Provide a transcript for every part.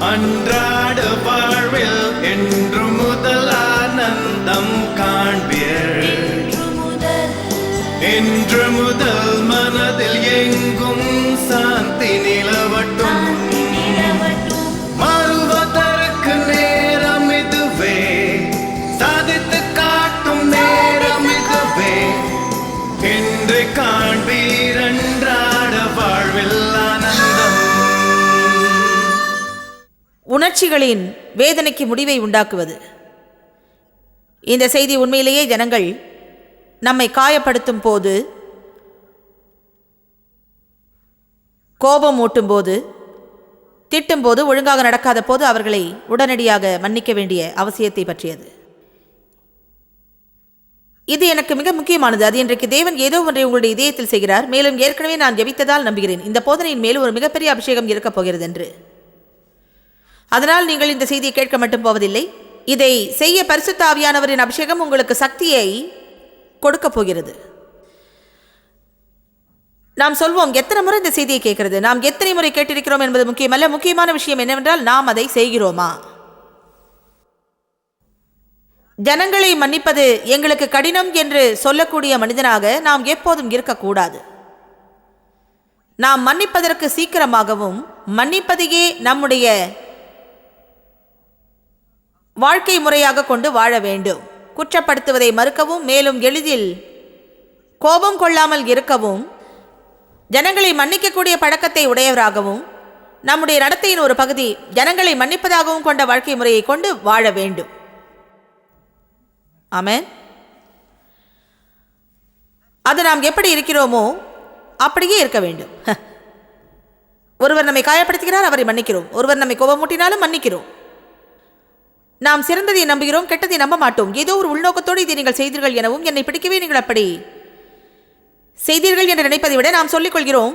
அன்றாட வாழ்வில் என்று முதல் ஆனந்தம் காண்பீர். என்று முதல் மனதில் எங்கும் உணர்ச்சிகளின் வேதனைக்கு முடிவை உண்டாக்குவது. இந்த செய்தி உண்மையிலேயே ஜனங்கள் நம்மை காயப்படுத்தும் போது கோபம் ஊட்டும் போது திட்டும் போது ஒழுங்காக நடக்காத போது அவர்களை உடனடியாக மன்னிக்க வேண்டிய அவசியத்தை பற்றியது. இது எனக்கு மிக முக்கியமானது. அது இன்றைக்கு தேவன் ஏதோ ஒன்றை உங்களுடைய இதயத்தில் செய்கிறார். மேலும் ஏற்கனவே நான் ஜெபித்ததால் நம்புகிறேன். இந்த போதனையின் மேலும் ஒரு மிகப்பெரிய அபிஷேகம் இருக்கப் போகிறது என்று. அதனால் நீங்கள் இந்த செய்தியை கேட்க மட்டும் போவதில்லை. இதை செய்ய பரிசுத்தாவியானவரின் அபிஷேகம் உங்களுக்கு சக்தியை கொடுக்கப் போகிறது. நாம் சொல்வோம் எத்தனை முறை இந்த செய்தியை கேட்கிறது? நாம் எத்தனை முறை கேட்டிருக்கிறோம் என்பது முக்கியமல்ல. முக்கியமான விஷயம் என்னவென்றால் நாம் அதை செய்கிறோமா? ஜனங்களை மன்னிப்பது எங்களுக்கு கடினம் என்று சொல்லக்கூடிய மனிதனாக நாம் எப்போதும் இருக்கக்கூடாது. நாம் மன்னிப்பதற்கு சீக்கிரமாகவும் மன்னிப்பதையே நம்முடைய வாழ்க்கை முறையாக கொண்டு வாழ வேண்டும். குற்றப்படுத்துவதை மறுக்கவும் மேலும் எளிதில் கோபம் கொள்ளாமல் இருக்கவும் ஜனங்களை மன்னிக்கக்கூடிய பழக்கத்தை உடையவராகவும் நம்முடைய நடத்தையின் ஒரு பகுதி ஜனங்களை மன்னிப்பதாகவும் கொண்ட வாழ்க்கை முறையை கொண்டு வாழ வேண்டும். ஆமேன். அது நாம் எப்படி இருக்கிறோமோ அப்படியே இருக்க வேண்டும். ஒருவர் நம்மை காயப்படுத்துகிறார் அவரை மன்னிக்கிறோம். ஒருவர் நம்மை கோபமூட்டினாலும் மன்னிக்கிறோம். நாம் சிறந்ததை நம்புகிறோம் கெட்டதை நம்ப மாட்டோம். ஏதோ ஒரு உள்நோக்கத்தோடு இதை நீங்கள் செய்தீர்கள் எனவும் என்னை பிடிக்கவே நீங்கள் அப்படி செய்தீர்கள் என்று நினைப்பதை விட நாம் சொல்லிக் கொள்கிறோம்.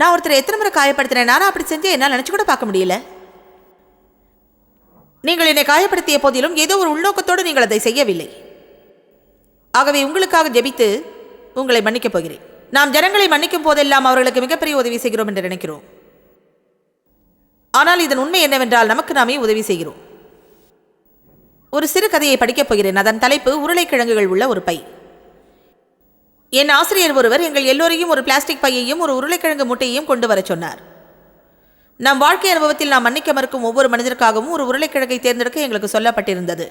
நான் ஒருத்தரை எத்தனை முறை காயப்படுத்தினேன்? நானும் அப்படி செஞ்சே என்னால் நினச்சி கூட பார்க்க முடியல. நீங்கள் என்னை காயப்படுத்திய போதிலும் ஏதோ ஒரு உள்நோக்கத்தோடு நீங்கள் அதை செய்யவில்லை. ஆகவே உங்களுக்காக ஜெபித்து உங்களை மன்னிக்கப் போகிறேன். நாம் ஜனங்களை மன்னிக்கும் போதெல்லாம் அவர்களுக்கு மிகப்பெரிய உதவி செய்கிறோம் என்று நினைக்கிறோம். ஆனால் இதன் உண்மை என்னவென்றால் நமக்கு நாமே உதவி செய்கிறோம். ஒரு சிறு கதையை படிக்கப் போகிறேன். அதன் தலைப்பு உருளைக்கிழங்குகள் உள்ள ஒரு பை. என் ஆசிரியர் ஒருவர் எங்கள் எல்லோரையும் ஒரு பிளாஸ்டிக் பையையும் ஒரு உருளைக்கிழங்கு முட்டையையும் கொண்டு வரச் சொன்னார். நம் வாழ்க்கை அனுபவத்தில் நாம் மன்னிக்க மறுக்கும் ஒவ்வொரு மனிதருக்காகவும் ஒரு உருளைக்கிழங்கை தேர்ந்தெடுக்க எங்களுக்கு சொல்லப்பட்டிருந்தது.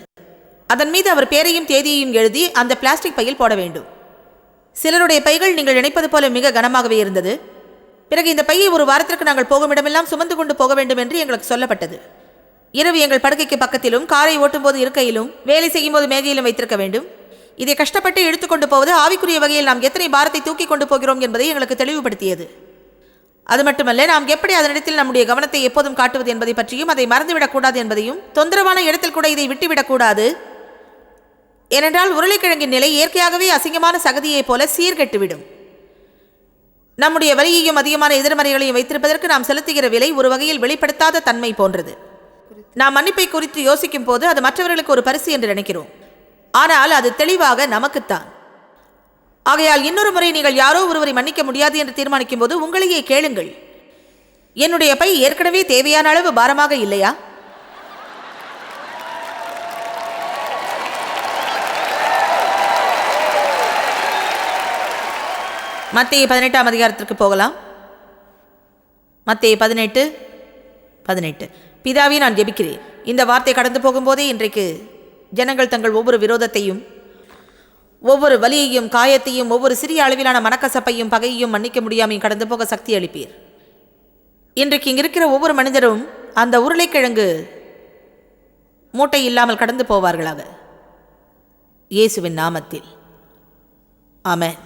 அதன் மீது அவர் பேரையும் தேதியையும் எழுதி அந்த பிளாஸ்டிக் பையில் போட வேண்டும். சிலருடைய பைகள் நீங்கள் நினைப்பது போல மிக கனமாகவே இருந்தது. பிறகு இந்த பையை ஒரு வாரத்திற்கு நாங்கள் போகும் இடமெல்லாம் சுமந்து கொண்டு போக வேண்டும் என்று எங்களுக்கு சொல்லப்பட்டது. இரவு எங்கள் படுக்கைக்கு பக்கத்திலும் காரை ஓட்டும்போது இருக்கையிலும் வேலை செய்யும்போது மேஜையிலும் வைத்திருக்க வேண்டும். இதை கஷ்டப்பட்டு இழுத்துக்கொண்டு போவது ஆவிக்குரிய வகையில் நாம் எத்தனை பாரத்தை தூக்கி கொண்டு போகிறோம் என்பதை எங்களுக்கு தெளிவுபடுத்தியது. அது மட்டுமல்ல நாம் எப்படி அதனிடத்தில் நம்முடைய கவனத்தை எப்போதும் காட்டுவது என்பதை பற்றியும் அதை மறந்துவிடக்கூடாது என்பதையும் தொந்தரவான இடத்தில் கூட இதை விட்டுவிடக்கூடாது ஏனென்றால் உருளைக்கிழங்கின் நிலை இயற்கையாகவே அசிங்கமான சகதியைப் போல சீர்கெட்டுவிடும். நம்முடைய வலியையும் அதிகமான எதிர்மறைகளையும் வைத்திருப்பதற்கு நாம் செலுத்துகிற விலை ஒரு வகையில் வெளிப்படுத்தாத தன்மை போன்றது. நாம் மன்னிப்பை குறித்து யோசிக்கும் போது அது மற்றவர்களுக்கு ஒரு பரிசு என்று நினைக்கிறோம். ஆனால் அது தெளிவாக நமக்குத்தான். ஆகையால் இன்னொரு முறை நீங்கள் யாரோ ஒருவரை மன்னிக்க முடியாது என்று தீர்மானிக்கும் போது உங்களையே கேளுங்கள். என்னுடைய பை ஏற்கனவே தேவையான அளவு பாரமாக இல்லையா? மத்திய பதினெட்டாம் அதிகாரத்திற்கு போகலாம். மத்திய பதினெட்டு பதினெட்டு. பிதாவே நான் ஜெபிக்கிறேன். இந்த வார்த்தை கடந்து போகும்போதே இன்றைக்கு ஜனங்கள் தங்கள் ஒவ்வொரு விரோதத்தையும் ஒவ்வொரு வலியையும் காயத்தையும் ஒவ்வொரு சிறிய அளவிலான மனக்கசப்பையும் பகையையும் மன்னிக்க முடியாமையும் கடந்து போக சக்தி அளிப்பீர். இன்றைக்கு இங்கே இருக்கிற ஒவ்வொரு மனிதரும் அந்த உருளைக்கிழங்கு மூட்டை இல்லாமல் கடந்து போவார்களாக. இயேசுவின் நாமத்தில். ஆமென்.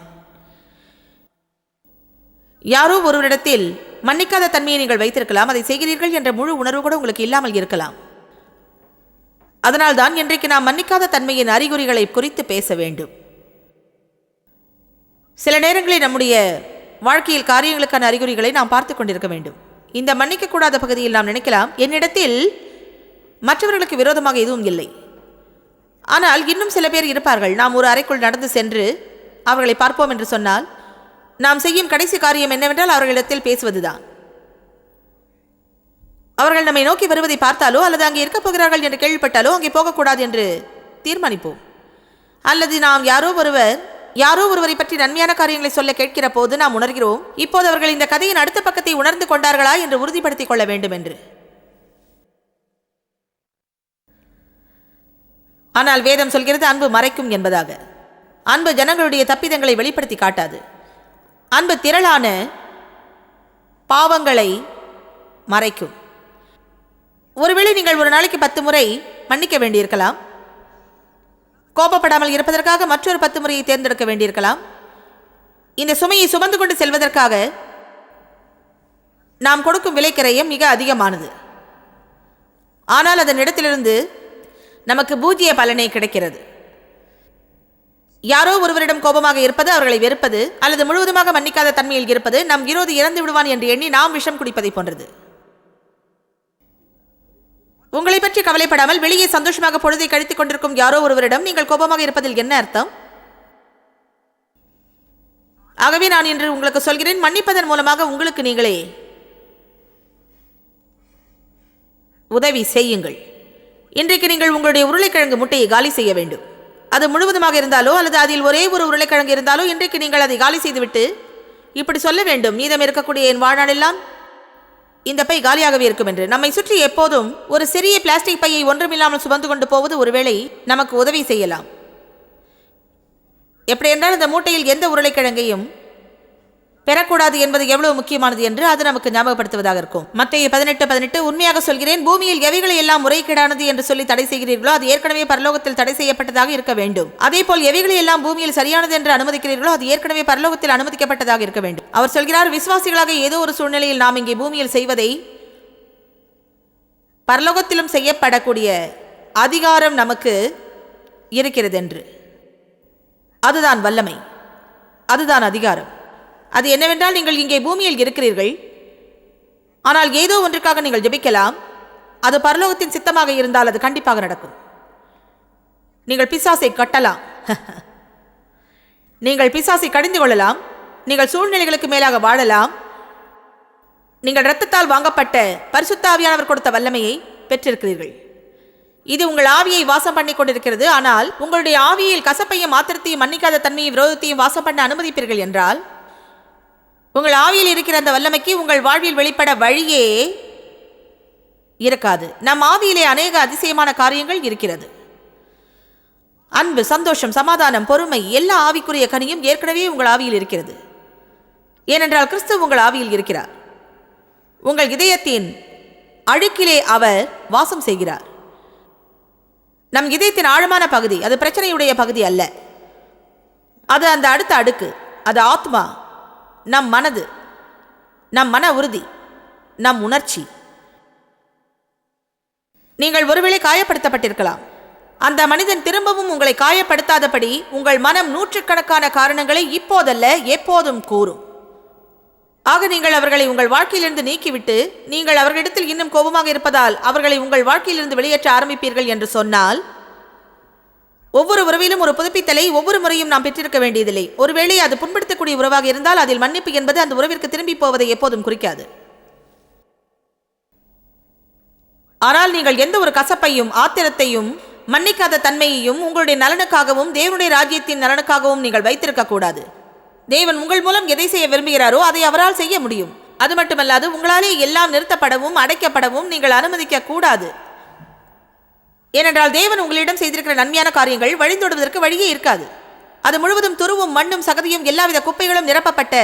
யாரோ ஒருவரிடத்தில் மன்னிக்காத தன்மையை நீங்கள் வைத்திருக்கலாம் அதை செய்கிறீர்கள் என்ற முழு உணர்வு கூட உங்களுக்கு இல்லாமல் இருக்கலாம். அதனால்தான் இன்றைக்கு நாம் மன்னிக்காத தன்மையின் அறிகுறிகளை குறித்து பேச வேண்டும். சில நேரங்களில் நம்முடைய வாழ்க்கையில் காரியங்களுக்கான அறிகுறிகளை நாம் பார்த்து கொண்டிருக்க வேண்டும். இந்த மன்னிக்கக்கூடாத பகுதியில் நாம் நினைக்கலாம் என்னிடத்தில் மற்றவர்களுக்கு விரோதமாக எதுவும் இல்லை. ஆனால் இன்னும் சில பேர் இருப்பார்கள். நாம் ஒரு அறைக்குள் நடந்து சென்று அவர்களை பார்ப்போம் என்று சொன்னால் நாம் செய்யும் கடைசி காரியம் என்னவென்றால் அவர்களிடத்தில் பேசுவதுதான். அவர்கள் நம்மை நோக்கி வருவதை பார்த்தாலோ அல்லது அங்கே இருக்கப் போகிறார்கள் என்று கேள்விப்பட்டாலோ அங்கே போகக்கூடாது என்று தீர்மானிப்போம். அல்லது நாம் யாரோ ஒருவர் யாரோ ஒருவரை பற்றி நன்மையான காரியங்களை சொல்ல கேட்கிற போது நாம் உணர்கிறோம் இப்போது அவர்கள் இந்த கதையின் அடுத்த பக்கத்தை உணர்ந்து கொண்டார்களா என்று உறுதிப்படுத்திக் கொள்ள வேண்டும் என்று ஆனால் வேதம் சொல்கிறது அன்பு மறைக்கும் என்பதாக. அன்பு ஜனங்களுடைய தப்பிதங்களை வெளிப்படுத்தி காட்டாது. அன்பு திரளான பாவங்களை மறைக்கும். ஒருவேளை நீங்கள் ஒரு நாளைக்கு பத்து முறை மன்னிக்க வேண்டியிருக்கலாம். கோபப்படாமல் இருப்பதற்காக மற்றொரு பத்து முறையை தேர்ந்தெடுக்க வேண்டியிருக்கலாம். இந்த சுமையை சுமந்து கொண்டு செல்வதற்காக நாம் கொடுக்கும் விலைக்கிரயம் மிக அதிகமானது. ஆனால் அதன் இடத்திலிருந்து நமக்கு பூஜ்ய பலனை கிடைக்கிறது. யாரோ ஒருவரிடம் கோபமாக இருப்பது அவர்களை வெறுப்பது அல்லது முழுவதுமாக மன்னிக்காத தன்மையில் இருப்பது நம் விரோதி இறந்து விடுவான் என்று எண்ணி நாம் விஷம் குடிப்பதை போன்றது. உங்களை பற்றி கவலைப்படாமல் வெளியே சந்தோஷமாக பொழுதை கழித்துக் கொண்டிருக்கும் யாரோ ஒருவரிடம் நீங்கள் கோபமாக இருப்பதில் என்ன அர்த்தம்? ஆகவே நான் இன்று உங்களுக்கு சொல்கிறேன் மன்னிப்பதன் மூலமாக உங்களுக்கு நீங்களே உதவி செய்யுங்கள். இன்றைக்கு நீங்கள் உங்களுடைய உருளைக்கிழங்கு முட்டையை காலி செய்ய வேண்டும். அது முழுவதுமாக இருந்தாலோ அல்லது அதில் ஒரே ஒரு உருளைக்கிழங்கு இருந்தாலோ இன்றைக்கு நீங்கள் அதை காலி செய்துவிட்டு இப்படி சொல்ல வேண்டும் மீதம் இருக்கக்கூடிய என் வாழ்நாளெல்லாம் இந்த பை காலியாகவே இருக்கும் என்று. நம்மை சுற்றி எப்போதும் ஒரு சிறிய பிளாஸ்டிக் பையை ஒன்றுமில்லாமல் சுமந்து கொண்டு போவது ஒருவேளை நமக்கு உதவி செய்யலாம். எப்படி என்றால் இந்த மூட்டையில் எந்த உருளைக்கிழங்கையும் பெறக்கூடாது என்பது எவ்வளவு முக்கியமானது என்று அது நமக்கு ஞாபகப்படுத்துவதாக இருக்கும். மத்திய பதினெட்டு பதினெட்டு உண்மையாக சொல்கிறேன் பூமியில் எவைகளை எல்லாம் முறைகேடானது என்று சொல்லி தடை செய்கிறீர்களோ அது ஏற்கனவே பரலோகத்தில் தடை செய்யப்பட்டதாக இருக்க வேண்டும். அதே போல் எவைகளை எல்லாம் பூமியில் சரியானது என்று அனுமதிக்கிறீர்களோ அது ஏற்கனவே பரலோகத்தில் அனுமதிக்கப்பட்டதாக இருக்க வேண்டும். அவர் சொல்கிறார் விசுவாசிகளாக ஏதோ ஒரு சூழ்நிலையில் நாம் இங்கே பூமியில் செய்வதை பரலோகத்திலும் செய்யப்படக்கூடிய அதிகாரம் நமக்கு இருக்கிறது என்று அதுதான் வல்லமை. அதுதான் அதிகாரம். அது என்னவென்றால் நீங்கள் இங்கே பூமியில் இருக்கிறீர்கள். ஆனால் ஏதோ ஒன்றுக்காக நீங்கள் ஜெபிக்கலாம். அது பரலோகத்தின் சித்தமாக இருந்தால் அது கண்டிப்பாக நடக்கும். நீங்கள் பிசாசை கட்டலாம். நீங்கள் பிசாசை கடிந்து கொள்ளலாம். நீங்கள் சூழ்நிலைகளுக்கு மேலாக வாழலாம். நீங்கள் இரத்தத்தால் வாங்கப்பட்ட பரிசுத்த ஆவியானவர் கொடுத்த வல்லமையை பெற்றிருக்கிறீர்கள். இது உங்கள் ஆவியை வாசம் பண்ணி கொண்டிருக்கிறது. ஆனால் உங்களுடைய ஆவியில் கசப்பையும் மாத்திரத்தையும் மன்னிக்காத தன்மையும் விரோதத்தையும் வாசம் பண்ண அனுமதிப்பீர்கள் என்றால் உங்கள் ஆவியில் இருக்கிற அந்த வல்லமைக்கு உங்கள் வாழ்வில் வெளிப்பட வழியே இருக்காது. நம் ஆவியிலே அநேக அதிசயமான காரியங்கள் இருக்கிறது. அன்பு சந்தோஷம் சமாதானம் பொறுமை எல்லா ஆவிக்குரிய கனியும் ஏற்கனவே உங்கள் ஆவியில் இருக்கிறது. ஏனென்றால் கிறிஸ்து உங்கள் ஆவியில் இருக்கிறார். உங்கள் இதயத்தின் அழுக்கிலே அவர் வாசம் செய்கிறார். நம் இதயத்தின் ஆழமான பகுதி அது பிரச்சனையுடைய பகுதி அல்ல. அது அந்த அடுத்த அடுக்கு அது ஆத்மா. நம் மனது நம் மன உறுதி நம் உணர்ச்சி. நீங்கள் ஒருவேளை காயப்படுத்தப்பட்டிருக்கலாம். அந்த மனிதன் திரும்பவும் உங்களை காயப்படுத்தாதபடி உங்கள் மனம் நூற்றுக்கணக்கான காரணங்களை இப்போதல்ல எப்போதும் கூறும். ஆக நீங்கள் அவர்களை உங்கள் வாழ்க்கையிலிருந்து நீக்கிவிட்டு நீங்கள் அவர்களிடத்தில் இன்னும் கோபமாக இருப்பதால் அவர்களை உங்கள் வாழ்க்கையிலிருந்து வெளியேற்ற ஆரம்பிப்பீர்கள் என்று சொன்னால் ஒவ்வொரு உறவிலும் ஒரு புதுப்பித்தலை ஒவ்வொரு முறையும் நாம் பெற்றிருக்க வேண்டியதில்லை. ஒருவேளை அது புண்படுத்தக்கூடிய உறவாக இருந்தால் அதில் மன்னிப்பு என்பது அந்த உறவிற்கு திரும்பி போவதை எப்போதும் குறிக்காது. ஆனால் நீங்கள் எந்த ஒரு கசப்பையும் ஆத்திரத்தையும் மன்னிக்காத தன்மையையும் உங்களுடைய நலனுக்காகவும் தேவனுடைய ராஜ்யத்தின் நலனுக்காகவும் நீங்கள் வைத்திருக்க கூடாது. தேவன் உங்கள் மூலம் எதை செய்ய விரும்புகிறாரோ அதை அவரால் செய்ய முடியும். அது மட்டுமல்லாது உங்களாலே எல்லாம் நிறுத்தப்படவும் அடைக்கப்படவும் நீங்கள் அனுமதிக்க கூடாது. ஏனென்றால் தேவன் உங்களிடம் செய்திருக்கிற நன்மையான காரியங்கள் வழிந்தோடுவதற்கு வழியே இருக்காது. அது முழுவதும் துருவும் மண்ணும் சகதியும் எல்லாவித குப்பைகளும் நிரப்பப்பட்ட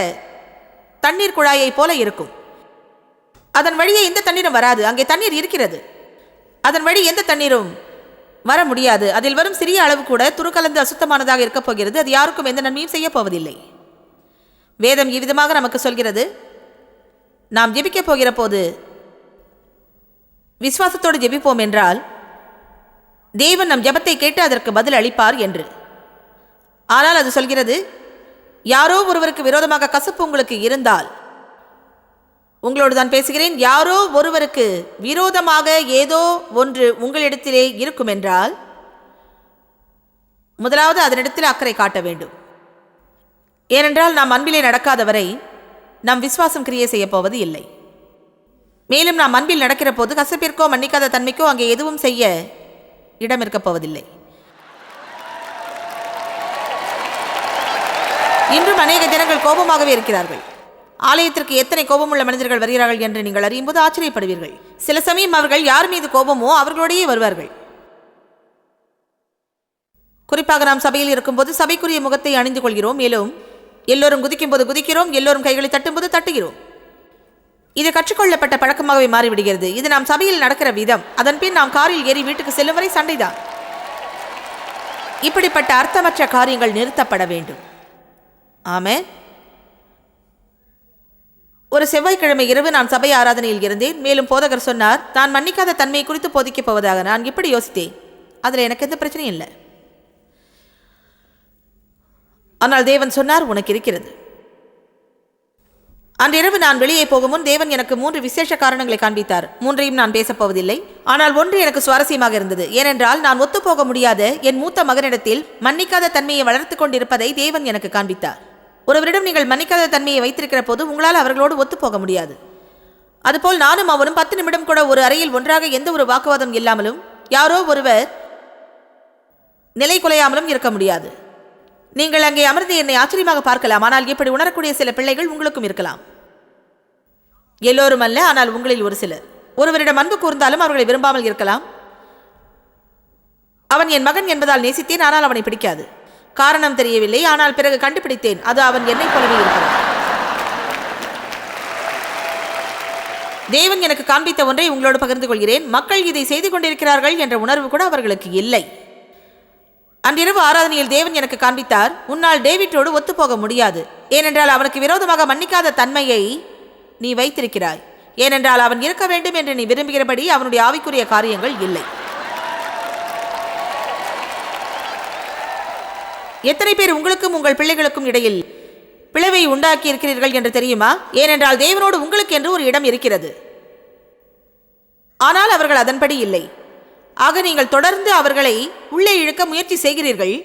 தண்ணீர் குழாயைப் போல இருக்கும். அதன் வழியே எந்த தண்ணீரும் வராது. அங்கே தண்ணீர் இருக்கிறது. அதன் வழி எந்த தண்ணீரும் வர முடியாது. அதில் வரும் சிறிய அளவு கூட துருக்கலந்து அசுத்தமானதாக இருக்கப் போகிறது. அது யாருக்கும் எந்த நன்மையும் செய்யப் போவதில்லை. வேதம் இவ்விதமாக நமக்கு சொல்கிறது. நாம் ஜெபிக்கப் போகிற போது விசுவாசத்தோடு ஜெபிப்போம் என்றால் தேவன் நம் ஜபத்தை கேட்டு அதற்கு பதில் அளிப்பார் என்று. ஆனால் அது சொல்கிறது யாரோ ஒருவருக்கு விரோதமாக கசப்பு உங்களுக்கு இருந்தால் உங்களோடு தான் பேசுகிறேன். யாரோ ஒருவருக்கு விரோதமாக ஏதோ ஒன்று உங்களிடத்திலே இருக்கும் என்றால் முதலாவது அதனிடத்தில் அக்கறை காட்ட வேண்டும். ஏனென்றால் நாம் அன்பிலே நடக்காதவரை நாம் விசுவாசம் கிரியை செய்யப் போவது இல்லை. மேலும் நாம் அன்பில் நடக்கிற போது கசப்பிற்கோ மன்னிக்காத தன்மைக்கோ அங்கே எதுவும் செய்ய இடம் இருக்கப் போவதில்லை. இன்றும் அநேக ஜனங்கள் கோபமாகவே இருக்கிறார்கள். ஆலயத்திற்கு எத்தனை கோபமுள்ள மனிதர்கள் வருகிறார்கள் என்று நீங்கள் அறியும்போது ஆச்சரியப்படுவீர்கள். சில சமயம் அவர்கள் யார் மீது கோபமோ அவர்களோடையே வருவார்கள். குறிப்பாக நாம் சபையில் இருக்கும்போது சபைக்குரிய முகத்தை அணிந்து கொள்கிறோம். மேலும் எல்லோரும் குதிக்கும் போது குதிக்கிறோம். எல்லோரும் கைகளை தட்டும்போது தட்டுகிறோம். இது கற்றுக்கொள்ளப்பட்ட பழக்கமாகவே மாறிவிடுகிறது. இது நாம் சபையில் நடக்கிற விதம். அதன் பின் நாம் காரில் ஏறி வீட்டுக்கு செல்லும் வரை சண்டைதான். இப்படிப்பட்ட அர்த்தமற்ற காரியங்கள் நிறுத்தப்பட வேண்டும். ஆமே ஒரு செவ்வாய்க்கிழமை இரவு நான் சபை ஆராதனையில் இருந்தேன். மேலும் போதகர் சொன்னார் நான் மன்னிக்காத தன்மையை குறித்து போதிக்கப் போவதாக. நான் இப்படி யோசித்தேன். அதில் எனக்கு எந்த பிரச்சனையும் இல்லை. ஆனால் தேவன் சொன்னார் உனக்கு இருக்கிறது. அன்றிரவு நான் வெளியே போகும் முன் தேவன் எனக்கு மூன்று விசேஷ காரணங்களை காண்பித்தார். மூன்றையும் நான் பேசப்போவதில்லை. ஆனால் ஒன்று எனக்கு சுவாரஸ்யமாக இருந்தது. ஏனென்றால் நான் ஒத்துப்போக முடியாத. என் மூத்த மகனிடத்தில் மன்னிக்காத தன்மையை வளர்த்துக் கொண்டிருப்பதை தேவன் எனக்கு காண்பித்தார். ஒருவரிடம் நீங்கள் மன்னிக்காத தன்மையை வைத்திருக்கிற போது உங்களால் அவர்களோடு ஒத்துப்போக முடியாது. அதுபோல் நானும் அவனும் பத்து நிமிடம் கூட ஒரு அறையில் ஒன்றாக எந்த ஒரு வாக்குவாதம் இல்லாமலும் யாரோ ஒருவர் நிலை குலையாமலும் இருக்க முடியாது. நீங்கள் அங்கே அமர்ந்து என்னை ஆச்சரியமாக பார்க்கலாம். ஆனால் இப்படி உணரக்கூடிய சில பிள்ளைகள் உங்களுக்கும் இருக்கலாம். எல்லோரும் அல்ல ஆனால் உங்களில் ஒரு சிலர். ஒருவரிடம் அன்பு கூர்ந்தாலும் அவர்களை விரும்பாமல் இருக்கலாம். அவன் என் மகன் என்பதால் நேசித்தேன் ஆனால் அவனை பிடிக்காது. காரணம் தெரியவில்லை ஆனால் பிறகு கண்டுபிடித்தேன் அது அவன் என்னை போலவே இருக்கிறான். தேவன் எனக்கு காண்பித்த ஒன்றை உங்களோடு பகிர்ந்து கொள்கிறேன். மக்கள் இதை செய்து கொண்டிருக்கிறார்கள் என்ற உணர்வு கூட அவர்களுக்கு இல்லை. அன்றிரவு ஆராதனையில் தேவன் எனக்கு காண்பித்தார் உன்னால் டேவிட்டோடு ஒத்துப்போக முடியாது. ஏனென்றால் அவனுக்கு விரோதமாக மன்னிக்காத தன்மையை நீ வைத்திருக்கிறாய். ஏனென்றால் அவன் இருக்க வேண்டும் என்று நீ விரும்புகிறபடி அவனுடைய ஆவிக்குரிய காரியங்கள் இல்லை. எத்தனை பேர் உங்களுக்கும் உங்கள் பிள்ளைகளுக்கும் இடையில் பிளவை உண்டாக்கி இருக்கிறீர்கள் என்று தெரியுமா? ஏனென்றால் தேவனோடு உங்களுக்கு என்று ஒரு இடம் இருக்கிறது. ஆனால் அவர்கள் அதன்படி இல்லை. ஆக நீங்கள் தொடர்ந்து அவர்களை உள்ளே இழுக்க முயற்சி செய்கிறீர்கள்.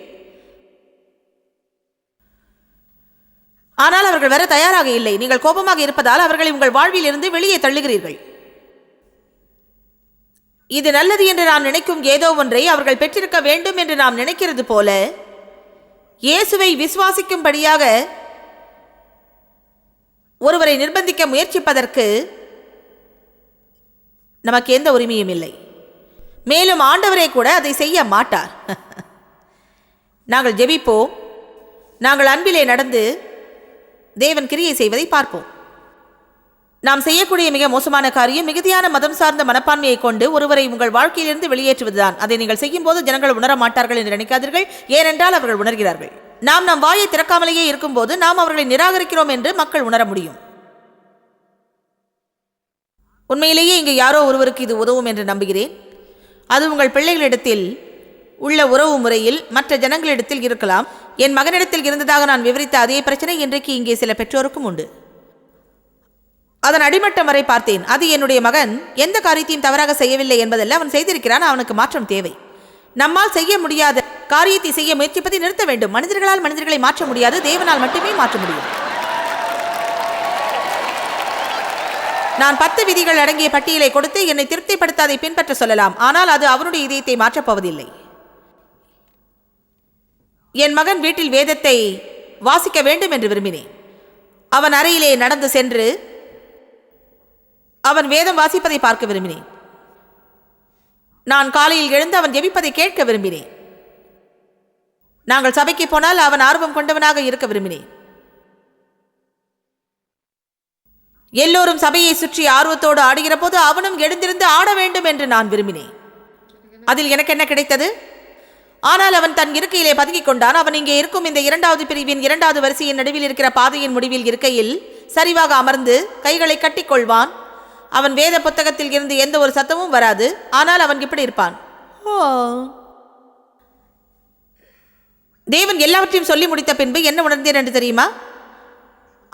ஆனால் அவர்கள் வர தயாராக இல்லை. நீங்கள் கோபமாக இருப்பதால் அவர்களை உங்கள் வாழ்வில் இருந்து வெளியே தள்ளுகிறீர்கள். இது நல்லது என்று நாம் நினைக்கும் ஏதோ ஒன்றை அவர்கள் பெற்றிருக்க வேண்டும் என்று நாம் நினைக்கிறது போல இயேசுவை விசுவாசிக்கும்படியாக ஒருவரை நிர்பந்திக்க முயற்சிப்பதற்கு நமக்கு எந்த உரிமையும் இல்லை. மேலும் ஆண்டவரே கூட அதை செய்ய மாட்டார். நாங்கள் ஜெபிப்போம். நாங்கள் அன்பிலே நடந்து தேவன் கிரியை செய்வதை பார்ப்போம். நாம் செய்யக்கூடிய மிக மோசமான காரியம் மிகுதியான மதம் சார்ந்த மனப்பான்மையை கொண்டு ஒருவரை உங்கள் வாழ்க்கையிலிருந்து வெளியேற்றுவதுதான். அதை நீங்கள் செய்யும்போது ஜனங்கள் உணர மாட்டார்கள் என்று நினைக்காதீர்கள். ஏனென்றால் அவர்கள் உணர்கிறார்கள். நாம் நம் வாயை திறக்காமலேயே இருக்கும்போது நாம் அவர்களை நிராகரிக்கிறோம் என்று மக்கள் உணர முடியும். உண்மையிலேயே இங்கு யாரோ ஒருவருக்கு இது உதவும் என்று நம்புகிறேன். அது உங்கள் பிள்ளைகளிடத்தில் உள்ள உறவு முறையில் மற்ற ஜனங்களிடத்தில் இருக்கலாம். என் மகனிடத்தில் இருந்ததாக நான் விவரித்த அதே பிரச்சனை இன்றைக்கு இங்கே சில பெற்றோருக்கும் உண்டு. அதன் அடிமட்டம் வரை பார்த்தேன். அது என்னுடைய மகன் எந்த காரியத்தையும் தவறாக செய்யவில்லை என்பதல்ல அவன் செய்திருக்கிறான் அவனுக்கு மாற்றம் தேவை. நம்மால் செய்ய முடியாத காரியத்தை செய்ய முயற்சிப்பதை நிறுத்த வேண்டும். மனிதர்களால் மனிதர்களை மாற்ற முடியாது தேவனால் மட்டுமே மாற்ற முடியும். நான் பத்து விதிகள் அடங்கிய பட்டியலை கொடுத்து என்னை திருப்திப்படுத்தாதை பின்பற்ற சொல்லலாம். ஆனால் அது அவனுடைய இதயத்தை மாற்றப் போவதில்லை. என் மகன் வீட்டில் வேதத்தை வாசிக்க வேண்டும் என்று விரும்பினேன். அவன் அறையிலே நடந்து சென்று அவன் வேதம் வாசிப்பதை பார்க்க விரும்பினேன். நான் காலையில் எழுந்து அவன் ஜெபிப்பதை கேட்க விரும்பினேன். நாங்கள் சபைக்கு போனால் அவன் ஆர்வம் கொண்டவனாக இருக்க விரும்பினேன். எல்லோரும் சபையை சுற்றி ஆர்வத்தோடு ஆடுகிற போது அவனும் எழுந்திருந்து ஆட வேண்டும் என்று நான் விரும்பினேன். அதில் எனக்கு என்ன கிடைத்தது? ஆனால் அவன் தன் இருக்கையிலே பதுங்கிக் கொண்டான். அவன் இங்கே இருக்கும் இந்த இரண்டாவது பிரிவின் இரண்டாவது வரிசையின் நடுவில் இருக்கிற பாதையின் முடிவில் இருக்கையில் சரிவாக அமர்ந்து கைகளை கட்டிக்கொள்வான் அவன் வேத புத்தகத்தில் இருந்து எந்த ஒரு சத்தமும் வராது. ஆனால் அவன் இப்படி இருப்பான். ஓ தேவன் எல்லாவற்றையும் சொல்லி முடித்த பின்பு என்ன உணர்ந்தேன் என்று தெரியுமா?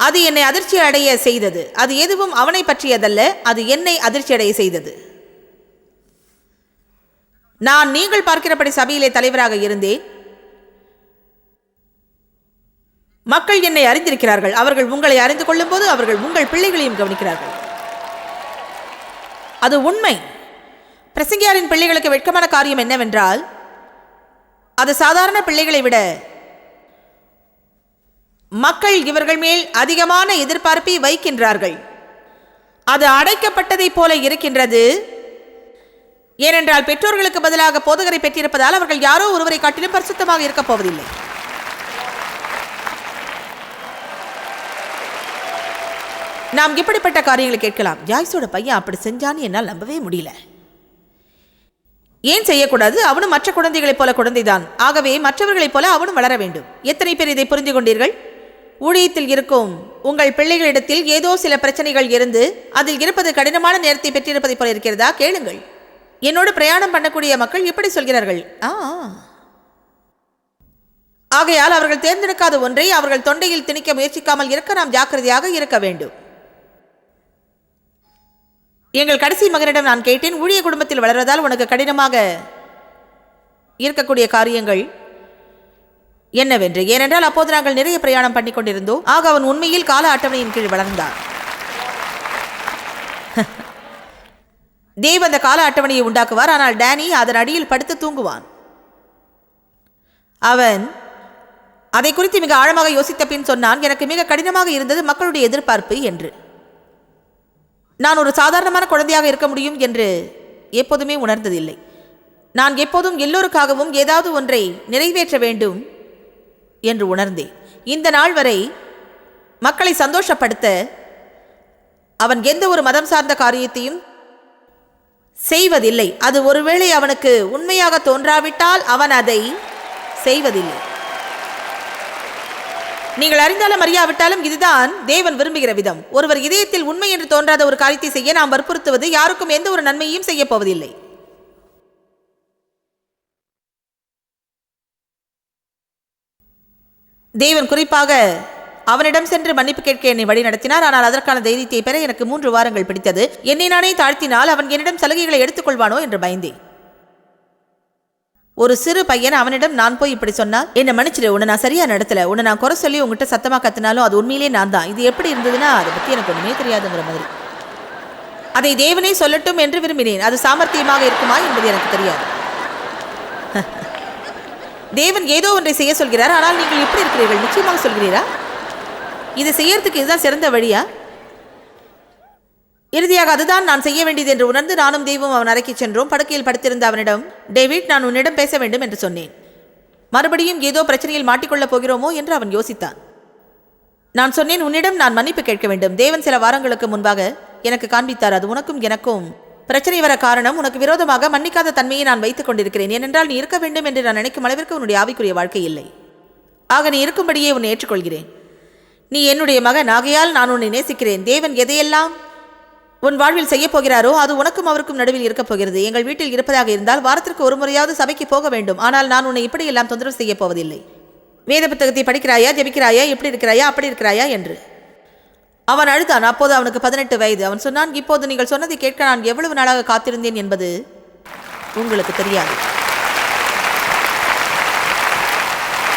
அது என்னை அதிர்ச்சி அடைய செய்தது. அது எதுவும் அவனை பற்றியதல்ல. அது என்னை அதிர்ச்சி அடைய செய்தது. நான் நீங்கள் பார்க்கிறபடி சபையிலே தலைவராக இருந்தேன். மக்கள் என்னை அறிந்திருக்கிறார்கள். அவர்கள் உங்களை அறிந்து கொள்ளும்போது அவர்கள் உங்கள் பிள்ளைகளையும் கவனிக்கிறார்கள். அது உண்மை. பிரசங்கியாரின் பிள்ளைகளுக்கு வெட்கமான காரியம் என்னவென்றால் அது சாதாரண பிள்ளைகளை விட மக்கள் இவர்கள் மேல் அதிகமான எதிர்பார்ப்பை வைக்கின்றார்கள். அது அடைக்கப்பட்டதைப் போல இருக்கின்றது. ஏனென்றால் பெற்றோர்களுக்கு பதிலாக போதகரை பெற்றிருப்பதால் அவர்கள் யாரோ ஒருவரை காட்டிலும் பரிசுத்தமாக இருக்கப் போவதில்லை. நாம் இப்படிப்பட்ட காரியங்களை கேட்கலாம்? ஜாய்ஸோட பையன் அப்படி செஞ்சான்னு என்னால் நம்பவே முடியல. ஏன் செய்யக்கூடாது? அவனும் மற்ற குழந்தைகளைப் போல குழந்தைதான். ஆகவே மற்றவர்களைப் போல அவனும் வளர வேண்டும். எத்தனை பேர் இதை புரிந்து கொண்டீர்கள்? ஊழியத்தில் இருக்கும் உங்கள் பிள்ளைகளிடத்தில் ஏதோ சில பிரச்சனைகள் இருந்து அதில் இருப்பது கடினமான நேரத்தை பெற்றிருப்பதைப் போல இருக்கிறதா? கேளுங்கள். என்னோடு பிரயாணம் பண்ணக்கூடிய மக்கள் இப்படி சொல்கிறார்கள். ஆ ஆகையால் அவர்கள் தேர்ந்தெடுக்காத ஒன்றை அவர்கள் தொண்டையில் திணிக்க முயற்சிக்காமல் இருக்க நாம் ஜாக்கிரதையாக இருக்க வேண்டும். எங்கள் கடைசி மகனிடம் நான் கேட்டேன் ஊழிய குடும்பத்தில் வளர்வதால் உனக்கு கடினமாக இருக்கக்கூடிய காரியங்கள் என்னவென்று? ஏனென்றால் அப்போது நாங்கள் நிறைய பிரயாணம் பண்ணி கொண்டிருந்தோம். ஆக அவன் உண்மையில் கால அட்டவணையின் கீழ் வளர்ந்தான். தேவ் அந்த கால அட்டவணையை உண்டாக்குவார். ஆனால் டேனி அதன் அடியில் படுத்து தூங்குவான். அவன் அதை குறித்து மிக ஆழமாக யோசித்த பின் சொன்னான் எனக்கு மிக கடினமாக இருந்தது மக்களுடைய எதிர்பார்ப்பு என்று. நான் ஒரு சாதாரணமான குழந்தையாக இருக்க முடியும் என்று எப்போதுமே உணர்ந்ததில்லை. நான் எப்போதும் எல்லோருக்காகவும் ஏதாவது ஒன்றை நிறைவேற்ற வேண்டும் என்று உணர்ந்தேன். இந்த நாள் வரை மக்களை சந்தோஷப்படுத்த அவன் எந்த ஒரு மதம் சார்ந்த காரியத்தையும் செய்வதில்லை. அது ஒருவேளை அவனுக்கு உண்மையாக தோன்றாவிட்டால் அவன் அதை செய்வதில்லை. நீங்கள் அறிந்தாலும் அறியாவிட்டாலும் இதுதான் தேவன் விரும்புகிற விதம். ஒருவர் இதயத்தில் உண்மை என்று தோன்றாத ஒரு காரியத்தை செய்ய நாம் வற்புறுத்துவது யாருக்கும் எந்த ஒரு நன்மையும் செய்யப் போவதில்லை. தேவன் குறிப்பாக அவனிடம் சென்று மன்னிப்பு கேட்க என்னை வழி நடத்தினார். ஆனால் அதற்கான தைரியத்தை பெற எனக்கு மூன்று வாரங்கள் பிடித்தது. என்னை நானே தாழ்த்தினால் அவன் என்னிடம் சலுகைகளை எடுத்துக்கொள்வானோ என்று பயந்தேன். ஒரு சிறு பையன் அவனிடம் நான் போய் இப்படி சொன்னா என்ன மன்னிச்சிரு உன்னை நான் சரியா நடத்தல. உன்னை நான் குறை சொல்லி உங்ககிட்ட சத்தமா கத்தினாலும் அது உண்மையிலேயே நான் தான். இது எப்படி இருந்ததுன்னா அதை பத்தி எனக்கு ஒண்ணுமே தெரியாதுங்கிற மாதிரி. அதை தேவனே சொல்லட்டும் என்று விரும்பினேன். அது சாமர்த்தியமாக இருக்குமா என்பது எனக்கு தெரியாது. தேவன் ஏதோ ஒன்றை செய்ய சொல்கிறார். ஆனால் நீங்கள் எப்படி இருக்கிறீர்கள். நிச்சயமாக சொல்கிறீரா? இது செய்யறதுக்கு இதுதான் சிறந்த வழியா? இறுதியாக அதுதான் நான் செய்ய வேண்டியது என்று உணர்ந்து நானும் தெய்வம் அவன் அறைக்கு சென்றோம். படுக்கையில் படுத்திருந்த அவனிடம் டேவிட் நான் உன்னிடம் பேச வேண்டும் என்று சொன்னேன். மறுபடியும் ஏதோ பிரச்சனையில் மாட்டிக்கொள்ளப் போகிறோமோ? என்று அவன் யோசித்தான். நான் சொன்னேன் உன்னிடம் நான் மன்னிப்பு கேட்க வேண்டும். தேவன் சில வாரங்களுக்கு முன்பாக எனக்கு காண்பித்தார். அது உனக்கும் எனக்கும் பிரச்சனை வர காரணம். உனக்கு விரோதமாக மன்னிக்காத தன்மையை நான் வைத்துக் கொண்டிருக்கிறேன். ஏனென்றால் நீ இருக்க வேண்டும் என்று நான் நினைக்கும் அளவிற்கு உன்னுடைய ஆவிக்குரிய வாழ்க்கை இல்லை. ஆக நீ இருக்கும்படியே உன்னை ஏற்றுக்கொள்கிறேன். நீ என்னுடைய மகன் ஆகையால் நான் உன்னை நேசிக்கிறேன். தேவன் எதையெல்லாம் உன் வாழ்வில் செய்யப் போகிறாரோ அது உனக்கும் அவருக்கும் நடுவில் இருக்கப் போகிறது. எங்கள் வீட்டில் இருப்பதாக இருந்தால் வாரத்திற்கு ஒரு முறையாவது சபைக்கு போக வேண்டும். ஆனால் நான் உன்னை இப்படியெல்லாம் தொந்தரவு செய்யப் போவதில்லை. வேத புத்தகத்தை படிக்கிறாயா ஜெபிக்கிறாயா இப்படி இருக்கிறாயா அப்படி இருக்கிறாயா என்று. அவன் அழுதான். அப்போது அவனுக்கு பதினெட்டு வயது. அவன் சொன்னான் இப்போது நீங்கள் சொன்னதை கேட்க நான் எவ்வளவு நாளாக காத்திருந்தேன் என்பது உங்களுக்கு தெரியாது.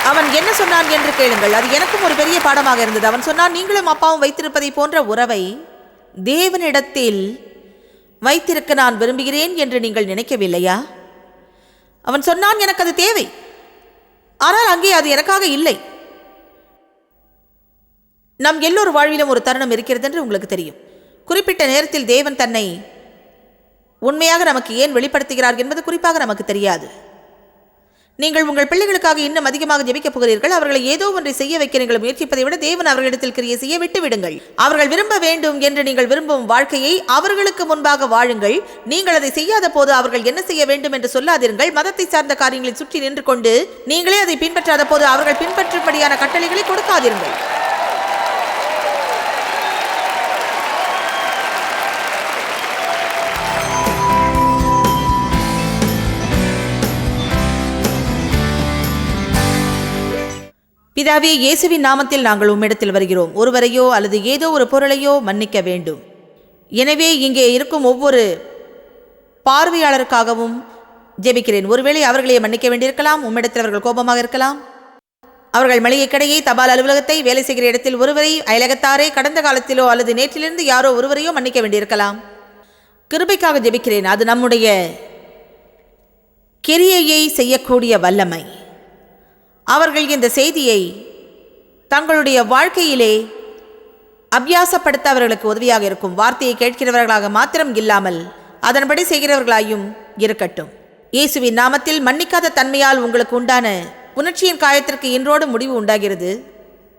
அவன் என்ன சொன்னான் என்று கேளுங்கள். அது எனக்கும் ஒரு பெரிய பாடமாக இருந்தது. அவன் சொன்னான் நீங்களும் அப்பாவும் வைத்திருப்பதை போன்ற உறவை தேவனிடத்தில் வைத்திருக்க நான் விரும்புகிறேன் என்று நீங்கள் நினைக்கவில்லையா? அவன் சொன்னான் எனக்கு அது தேவை. ஆனால் அங்கே அது எனக்காக இல்லை. நம் எல்லோர் வாழ்விலும் ஒரு தருணம் இருக்கிறது என்று உங்களுக்கு தெரியும். குறிப்பிட்ட நேரத்தில் தேவன் தன்னை உண்மையாக நமக்கு ஏன் வெளிப்படுத்துகிறார் என்பது குறிப்பாக நமக்கு தெரியாது. நீங்கள் உங்கள் பிள்ளைகளுக்காக இன்னும் அதிகமாக ஜெபிக்கப் போகிறீர்கள். அவர்களை ஏதோ ஒன்றை செய்ய வைக்க நீங்கள் முயற்சிப்பதை விட தேவன் அவர்களிடத்தில் கிரியை செய்ய விட்டு விடுங்கள். அவர்கள் விரும்ப வேண்டும் என்று நீங்கள் விரும்பும் வாழ்க்கையை அவர்களுக்கு முன்பாக வாழுங்கள். நீங்கள் அதை செய்யாத போது அவர்கள் என்ன செய்ய வேண்டும் என்று சொல்லாதீர்கள். மதத்தை சார்ந்த காரியங்களை சுற்றி நின்று கொண்டு நீங்களே அதை பின்பற்றாத போது அவர்கள் பின்பற்றும்படியான கட்டளைகளை கொடுக்காதீர்கள். பிதாவே இயேசுவின் நாமத்தில் நாங்கள் உம்மிடத்தில் வருகிறோம். ஒருவரையோ அல்லது ஏதோ ஒரு பொருளையோ மன்னிக்க வேண்டும். எனவே இங்கே இருக்கும் ஒவ்வொரு பார்வையாளருக்காகவும் ஜெபிக்கிறேன். ஒருவேளை அவர்களே மன்னிக்க வேண்டியிருக்கலாம். உம்மிடத்தில் அவர்கள் கோபமாக இருக்கலாம். அவர்கள் மளிகை கடையை தபால் அலுவலகத்தை வேலை செய்கிற இடத்தில் ஒருவரை அயலகத்தாரே கடந்த காலத்திலோ அல்லது நேற்றிலிருந்து யாரோ ஒருவரையோ மன்னிக்க வேண்டியிருக்கலாம். கிருபைக்காக ஜெபிக்கிறேன். அது நம்முடைய கிரியையை செய்யக்கூடிய வல்லமை. அவர்கள் இந்த செய்தியை தங்களுடைய வாழ்க்கையிலே அபியாசப்படுத்த அவர்களுக்கு உதவியாக இருக்கும் வார்த்தையை கேட்கிறவர்களாக மாத்திரம் இல்லாமல் அதன்படி செய்கிறவர்களாயும் இருக்கட்டும். இயேசுவின் நாமத்தில் மன்னிக்காத தன்மையால் உங்களுக்கு உண்டான உணர்ச்சியின் காயத்திற்கு இன்றோடு முடிவு உண்டாகிறது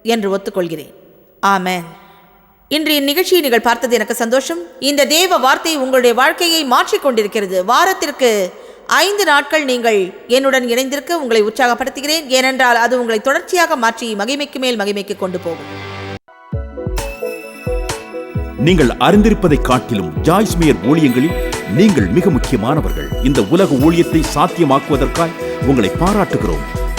என்று ஒத்துக்கொள்கிறேன். ஆமென். இன்றைய இந்நிகழ்ச்சியை நீங்கள் பார்த்தது எனக்கு சந்தோஷம். இந்த தேவ வார்த்தை உங்களுடைய வாழ்க்கையை மாற்றிக்கொண்டிருக்கிறது. வாரத்திற்கு ஐந்து நாட்கள் நீங்கள் என்னுடன் இணைந்திருக்க உங்களை உற்சாகப்படுத்துகிறேன். ஏனென்றால் அது உங்களை தொடர்ச்சியாக மாற்றி மகிமைக்கு மேல் மகிமைக்கு கொண்டு போகும். நீங்கள் அறிந்திருப்பதை காட்டிலும் ஜாய்ஸ் மேயர் ஊழியங்களில் நீங்கள் மிக முக்கியமானவர்கள். இந்த உலக ஊழியத்தை சாத்தியமாக்குவதற்காய் உங்களை பாராட்டுகிறோம்.